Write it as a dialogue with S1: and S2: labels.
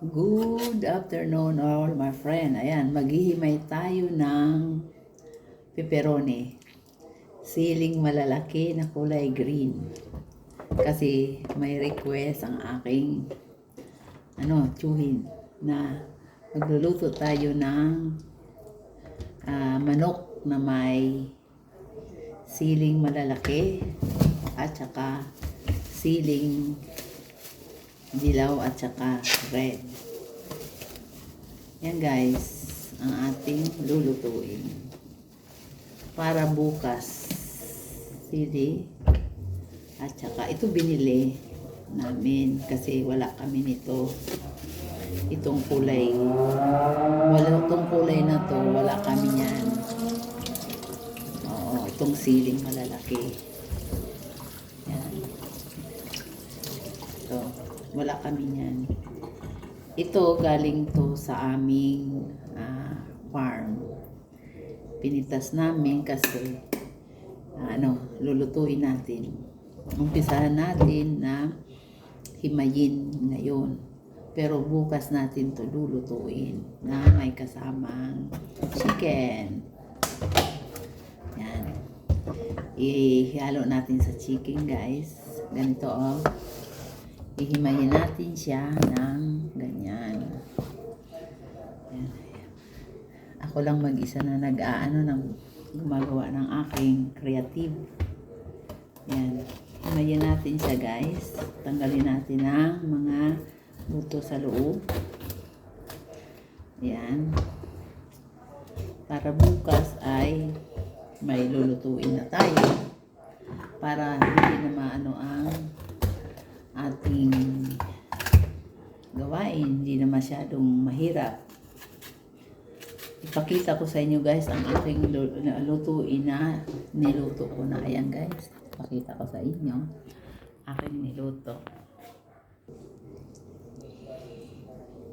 S1: Good afternoon all my friend. Ayan, maghihimay tayo ng pepperoni. Siling malalaki na kulay green. Kasi may request ang aking ano, tsuhin na magluluto tayo ng ah, manok na may siling malalaki at saka siling dilaw at saka red. Yan guys, ang ating lulutuin. Para bukas, sili at saka ito binili namin kasi wala kami nito. Itong kulay, wala itong kulay na to, wala kami yan. Oo, itong siling malalaki. Yan. Ito, wala kami niyan. Ito galing to sa aming ah, farm. Pinitas namin kasi ah, ano, lulutuin natin. Umpisahan natin na himayin ngayon. Pero bukas natin to lulutuin na may kasamang chicken. Yan. Ihalo natin sa chicken guys. Ganito oh hihimayin natin siya ng ganyan. Ayan. Ako lang mag-isa na nag-aano ng gumagawa ng aking creative. Yan. Himayin natin siya guys. Tanggalin natin ang mga buto sa loob. Yan. Para bukas ay may lulutuin na tayo. Para hindi na maano ang ating gawain. Hindi na masyadong mahirap. Ipakita ko sa inyo guys ang aking lutuin na niluto ko na. Ayan guys. Pakita ko sa inyo. Aking niluto.